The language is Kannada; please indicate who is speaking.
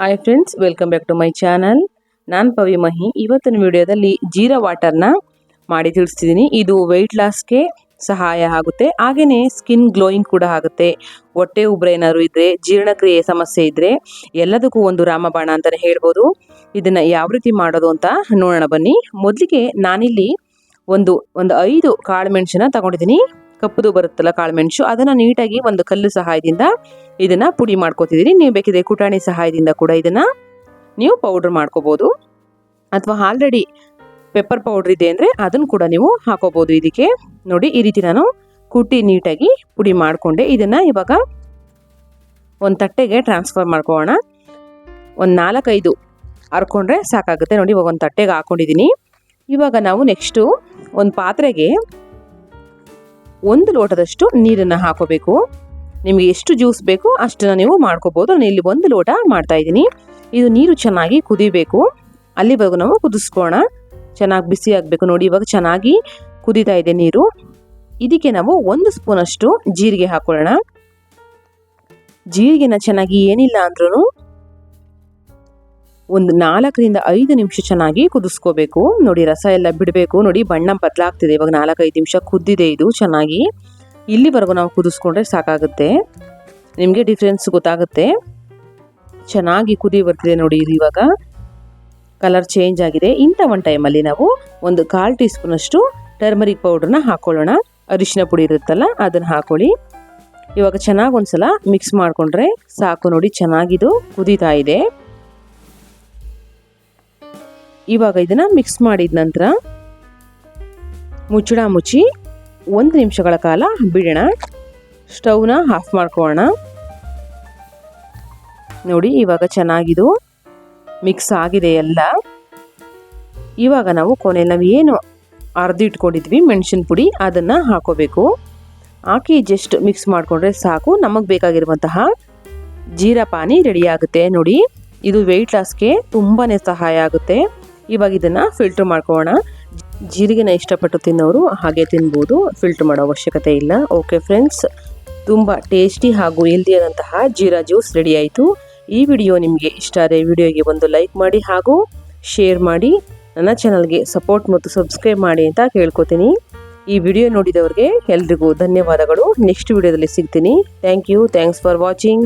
Speaker 1: Hi friends welcome back to my channel ನಾನು ಪವಿ ಮಹಿ. ಇವತ್ತಿನ ವಿಡಿಯೋದಲ್ಲಿ ಜೀರಾ ವಾಟರ್ನ ಮಾಡಿ ತಿಳಿಸ್ತಿದ್ದೀನಿ ಇದು ವೆಯ್ಟ್ ಲಾಸ್ಗೆ ಸಹಾಯ ಆಗುತ್ತೆ. ಹಾಗೆಯೇ ಸ್ಕಿನ್ ಗ್ಲೋಯಿಂಗ್ ಕೂಡ ಆಗುತ್ತೆ. ಹೊಟ್ಟೆ ಉಬ್ರ ಏನಾದ್ರು ಇದ್ದರೆ ಜೀರ್ಣಕ್ರಿಯೆ ಸಮಸ್ಯೆ ಇದ್ದರೆ ಎಲ್ಲದಕ್ಕೂ ಒಂದು ರಾಮಬಾಣ ಅಂತಲೇ ಹೇಳ್ಬೋದು. ಇದನ್ನು ಯಾವ ರೀತಿ ಮಾಡೋದು ಅಂತ ನೋಡೋಣ ಬನ್ನಿ. ಮೊದಲಿಗೆ ನಾನಿಲ್ಲಿ ಒಂದು ಒಂದು ಐದು ಕಾಳು ಮೆಣಸನ್ನ ತಗೊಂಡಿದ್ದೀನಿ. ಕಪ್ಪುದು ಬರುತ್ತಲ್ಲ ಕಾಳು ಮೆಣಸು, ಅದನ್ನು ನೀಟಾಗಿ ಒಂದು ಕಲ್ಲು ಸಹಾಯದಿಂದ ಇದನ್ನು ಪುಡಿ ಮಾಡ್ಕೋತಿದ್ದೀರಿ ನೀವು ಬೇಕಿದ್ರೆ ಕುಟಾಣಿ ಸಹಾಯದಿಂದ ಕೂಡ ಇದನ್ನು ನೀವು ಪೌಡ್ರ್ ಮಾಡ್ಕೋಬೋದು. ಅಥವಾ ಆಲ್ರೆಡಿ ಪೆಪ್ಪರ್ ಪೌಡ್ರ್ ಇದೆ ಅಂದರೆ ಅದನ್ನು ಕೂಡ ನೀವು ಹಾಕೋಬೋದು ಇದಕ್ಕೆ. ನೋಡಿ, ಈ ರೀತಿ ನಾನು ಕುಟ್ಟಿ ನೀಟಾಗಿ ಪುಡಿ ಮಾಡಿಕೊಂಡೆ. ಇದನ್ನು ಇವಾಗ ಒಂದು ತಟ್ಟೆಗೆ ಟ್ರಾನ್ಸ್ಫರ್ ಮಾಡ್ಕೊಳ್ಳೋಣ ಒಂದು ನಾಲ್ಕೈದು ಹರ್ಕೊಂಡ್ರೆ ಸಾಕಾಗುತ್ತೆ. ನೋಡಿ, ಇವಾಗ ಒಂದು ತಟ್ಟೆಗೆ ಹಾಕ್ಕೊಂಡಿದ್ದೀನಿ ಇವಾಗ ನಾವು ನೆಕ್ಸ್ಟು ಒಂದು ಪಾತ್ರೆಗೆ ಒಂದು ಲೋಟದಷ್ಟು ನೀರನ್ನು ಹಾಕೋಬೇಕು. ನಿಮಗೆ ಎಷ್ಟು ಜ್ಯೂಸ್ ಬೇಕು ಅಷ್ಟನ್ನು ನೀವು ಮಾಡ್ಕೋಬೋದು. ನಾನು ಇಲ್ಲಿ ಒಂದು ಲೋಟ ಮಾಡ್ತಾ ಇದ್ದೀನಿ. ಇದು ನೀರು ಚೆನ್ನಾಗಿ ಕುದಿಬೇಕು. ಅಲ್ಲಿವರೆಗೂ ನಾವು ಕುದಿಸ್ಕೋಣ. ಚೆನ್ನಾಗಿ ಬಿಸಿ ಆಗಬೇಕು ನೋಡಿ, ಇವಾಗ ಚೆನ್ನಾಗಿ ಕುದೀತಾ ಇದೆ ನೀರು. ಇದಕ್ಕೆ ನಾವು ಒಂದು ಸ್ಪೂನಷ್ಟು ಜೀರಿಗೆ ಹಾಕೊಳ್ಳೋಣ. ಜೀರಿಗೆನ ಚೆನ್ನಾಗಿ ಏನಿಲ್ಲ ಅಂದ್ರೂ ಒಂದು ನಾಲ್ಕರಿಂದ ಐದು ನಿಮಿಷ ಚೆನ್ನಾಗಿ ಕುದಿಸ್ಕೋಬೇಕು. ನೋಡಿ, ರಸ ಎಲ್ಲ ಬಿಡಬೇಕು. ನೋಡಿ, ಬಣ್ಣ ಬದಲಾಗ್ತಿದೆ. ಇವಾಗ ನಾಲ್ಕೈದು ನಿಮಿಷ ಕುದ್ದಿದೆ ಇದು ಚೆನ್ನಾಗಿ. ಇಲ್ಲಿವರೆಗೂ ನಾವು ಕುದಿಸ್ಕೊಂಡ್ರೆ ಸಾಕಾಗುತ್ತೆ. ನಿಮಗೆ ಡಿಫ್ರೆನ್ಸ್ ಗೊತ್ತಾಗುತ್ತೆ. ಚೆನ್ನಾಗಿ ಕುದಿ ಬರ್ತಿದೆ ನೋಡಿ ಇದು ಇವಾಗ. ಕಲರ್ ಚೇಂಜ್ ಆಗಿದೆ. ಇಂಥ ಒಂದು ಟೈಮಲ್ಲಿ ನಾವು ಒಂದು ಕಾಲು ಟೀ ಸ್ಪೂನಷ್ಟು ಟರ್ಮರಿಕ್ ಪೌಡ್ರನ್ನ ಹಾಕೊಳ್ಳೋಣ. ಅರಿಶಿನ ಪುಡಿ ಇರುತ್ತಲ್ಲ, ಅದನ್ನು ಹಾಕೊಳ್ಳಿ. ಇವಾಗ ಚೆನ್ನಾಗಿ ಒಂದ್ಸಲ ಮಿಕ್ಸ್ ಮಾಡಿಕೊಂಡ್ರೆ ಸಾಕು ನೋಡಿ, ಚೆನ್ನಾಗಿದು ಕುದೀತಾ ಇದೆ. ಇವಾಗ ಇದನ್ನು ಮಿಕ್ಸ್ ಮಾಡಿದ ನಂತರ ಮುಚ್ಚಳ ಮುಚ್ಚಿ ಒಂದು ನಿಮಿಷಗಳ ಕಾಲ ಬಿಡೋಣ. ಸ್ಟವ್ನ ಆಫ್ ಮಾಡ್ಕೊಳ್ಳೋಣ. ನೋಡಿ, ಇವಾಗ ಚೆನ್ನಾಗಿದು ಮಿಕ್ಸ್ ಆಗಿದೆ ಎಲ್ಲ. ಇವಾಗ ನಾವು ಕೊನೆಯಲ್ಲಿ ನಾವು ಏನು ಅರ್ದಿಟ್ಕೊಂಡಿದ್ವಿ, ಮೆಣಸಿನ ಪುಡಿ, ಅದನ್ನು ಹಾಕೋಬೇಕು. ಹಾಕಿ ಜಸ್ಟ್ ಮಿಕ್ಸ್ ಮಾಡಿಕೊಂಡ್ರೆ ಸಾಕು. ನಮಗೆ ಬೇಕಾಗಿರುವಂತಹ ಜೀರಾ ಪಾನಿ ರೆಡಿ ಆಗುತ್ತೆ. ನೋಡಿ, ಇದು ವೆಯ್ಟ್ ಲಾಸ್ಗೆ ತುಂಬಾ ಸಹಾಯ ಆಗುತ್ತೆ. ಇವಾಗ ಇದನ್ನು ಫಿಲ್ಟರ್ ಮಾಡ್ಕೊಳ್ಳೋಣ. ಜೀರಿಗೆನ ಇಷ್ಟಪಟ್ಟು ತಿನ್ನೋರು ಹಾಗೆ ತಿನ್ಬೋದು ಫಿಲ್ಟರ್ ಮಾಡೋ ಅವಶ್ಯಕತೆ ಇಲ್ಲ. ಓಕೆ ಫ್ರೆಂಡ್ಸ್ ತುಂಬ ಟೇಸ್ಟಿ ಹಾಗೂ ಹೆಲ್ದಿಯಾದಂತಹ ಜೀರಾ ಜ್ಯೂಸ್ ರೆಡಿ ಆಯಿತು. ಈ ವಿಡಿಯೋ ನಿಮಗೆ ಇಷ್ಟ ಆದರೆ ವಿಡಿಯೋಗೆ ಒಂದು ಲೈಕ್ ಮಾಡಿ ಹಾಗೂ ಶೇರ್ ಮಾಡಿ. ನನ್ನ ಚಾನಲ್ಗೆ ಸಪೋರ್ಟ್ ಮತ್ತು ಸಬ್ಸ್ಕ್ರೈಬ್ ಮಾಡಿ ಅಂತ ಕೇಳ್ಕೊತೀನಿ. ಈ ವಿಡಿಯೋ ನೋಡಿದವರಿಗೆ ಎಲ್ರಿಗೂ ಧನ್ಯವಾದಗಳು. ನೆಕ್ಸ್ಟ್ ವಿಡಿಯೋದಲ್ಲಿ ಸಿಗ್ತೀನಿ. Thank you thanks for watching